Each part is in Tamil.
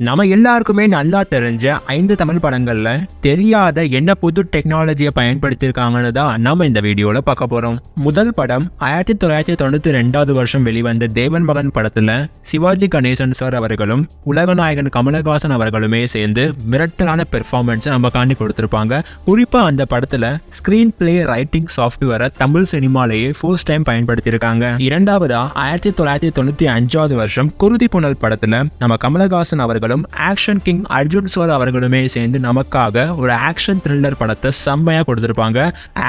நம்ம எல்லாருக்குமே நல்லா தெரிஞ்ச ஐந்து தமிழ் படங்களில் தெரியாத என்ன புது டெக்னாலஜியை பயன்படுத்தியிருக்காங்கன்னு தான் நம்ம இந்த வீடியோவில் பார்க்க போகிறோம் முதல் படம் ஆயிரத்தி தொள்ளாயிரத்தி தொண்ணூற்றி ரெண்டாவது வருஷம் வெளிவந்த தேவன் மகன் படத்தில் சிவாஜி கணேசன் சார் அவர்களும் உலகநாயகன் கமலஹாசன் அவர்களுமே சேர்ந்து மிரட்டலான பெர்ஃபார்மன்ஸை நம்ம காண்டி கொடுத்துருப்பாங்க. குறிப்பாக அந்த படத்தில் ஸ்க்ரீன் பிளே ரைட்டிங் சாஃப்ட்வேரை தமிழ் சினிமாலேயே ஃபர்ஸ்ட் டைம் பயன்படுத்தியிருக்காங்க. இரண்டாவதாக ஆயிரத்தி தொள்ளாயிரத்தி தொண்ணூற்றி அஞ்சாவது வருஷம் குருதி புனல் படத்தில் நம்ம கமலஹாசன் அவர்கள் அவர்களும் ஆக்ஷன் கிங் அர்ஜுன் சார் அவர்களுமே சேர்ந்து நமக்காக ஒரு ஆக்ஷன் த்ரில்லர் படத்தை செம்மையா கொடுத்திருப்பாங்க.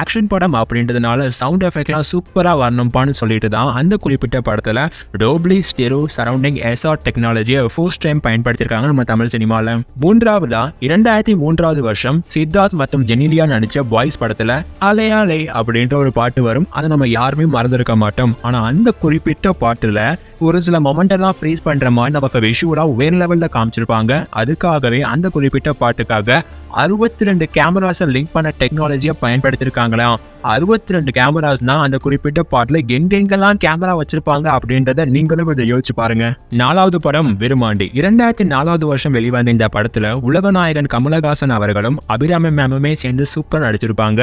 ஆக்ஷன் படம் அப்படின்றதுனால சவுண்ட் எஃபெக்ட்லாம் சூப்பரா வரணும்பான்னு சொல்லிட்டு தான் அந்த குறிப்பிட்ட படத்துல டோப்லி ஸ்டெரோ சரௌண்டிங் எஸ்ஆர் டெக்னாலஜியை ஃபர்ஸ்ட் டைம் பயன்படுத்தியிருக்காங்க நம்ம தமிழ் சினிமால. மூன்றாவதா இரண்டாயிரத்தி மூன்றாவது வருஷம் சித்தார்த் மற்றும் ஜெனிலியா நடிச்ச பாய்ஸ் படத்துல அலே அப்படின்ற ஒரு பாட்டு வரும். அதை நம்ம யாருமே மறந்துருக்க மாட்டோம். ஆனா அந்த குறிப்பிட்ட பாட்டுல ஒரு சில மொமெண்டெல்லாம் ஃப்ரீஸ் பண்ற மாதிரி நமக்கு ஒரே லெவலில் லெவல்ல காமிச்சிருப்பாங்க. அதுக்காகவே அந்த குறிப்பிட்ட பாட்டுக்காக அறுபத்தி ரெண்டு கேமராஸை லிங்க் பண்ண டெக்னாலஜியை பயன்படுத்தியிருக்காங்களாம் அறுபத்தி ரெண்டு கேமராஸ் தான் அந்த குறிப்பிட்ட பாட்டில் எங்கெங்கெல்லாம் கேமரா வச்சிருப்பாங்க அப்படின்றத நீங்களும் இதை யோசிச்சு பாருங்க. நாலாவது படம் விருமாண்டி இரண்டாயிரத்தி நாலாவது வருஷம் வெளிவந்த இந்த படத்துல உலகநாயகன் கமலஹாசன் அவர்களும் அபிராமி மேமுமே சேர்ந்து சூப்பர் நடிச்சிருப்பாங்க.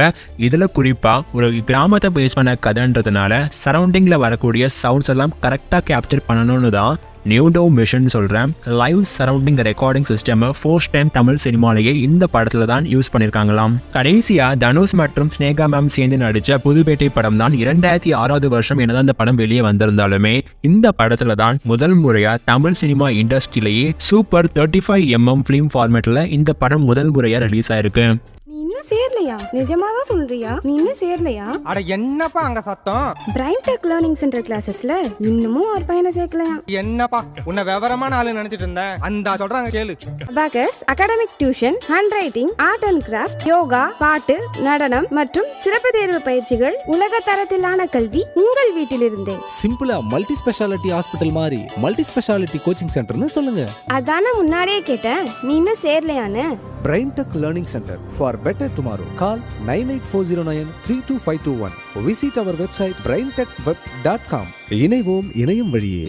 இதுல குறிப்பா ஒரு கிராமத்தை பேஸ் பண்ண கதைன்றதுனால சரௌண்டிங்ல வரக்கூடிய சவுண்ட்ஸ் எல்லாம் கரெக்டா கேப்சர் பண்ணணும்னு தான் நியூடோ மிஷன் சொல்கிறேன் live surrounding recording system first time Tamil சினிமாலேயே இந்த படத்தில் தான் யூஸ் பண்ணியிருக்காங்களாம் கடைசியாக தனுஷ் மற்றும் ஸ்னேகா மேம் சேர்ந்து நடித்த புதுப்பேட்டை படம் தான் இரண்டாயிரத்தி ஆறாவது வருஷம் என்னதான் அந்த படம் வெளியே வந்திருந்தாலுமே இந்த படத்துல தான் முதல் முறையா தமிழ் சினிமா இண்டஸ்ட்ரியிலேயே super thirty five MM film ஃபார்மேட்டில் இந்த படம் முதல் முறையாக ரிலீஸ் ஆயிருக்கு. சேரலையா நிஜமா தான் சொல்றியா? நீ இன்னும் சேரலையா? அட என்னப்பா அங்க சத்தம்? பிரைன் டெக் லேர்னிங் சென்டர் கிளாஸஸ்ல இன்னமும் ஒரு பையனை சேர்க்கலையா என்னப்பா உன்னை விவரமான ஆளு நினைச்சிட்டு இருந்தேன். அந்த சொல்றாங்க கேளு. Abacus academic tuition hand writing art and craft yoga பாட்டு நடனம் மற்றும் சிறப்பு தேர்வு பயிற்சிகள் உலக தரத்திலான கல்வி உங்கள் வீட்டிலிருந்தே. சிம்பிளா மல்டி ஸ்பெஷாலிட்டி ஹாஸ்பிட்டல் மாதிரி மல்டி ஸ்பெஷாலிட்டி கோச்சிங் சென்டர்னு சொல்லுங்க. அதானே முன்னாடியே கேட்டேன். நீ இன்னும் சேரலையான்னு. Brain tech learning centre for better tomorrow call nine eight four zero nine three two five two one visit our website brain tech web dot com இணைவோம் இணையம் வழியே.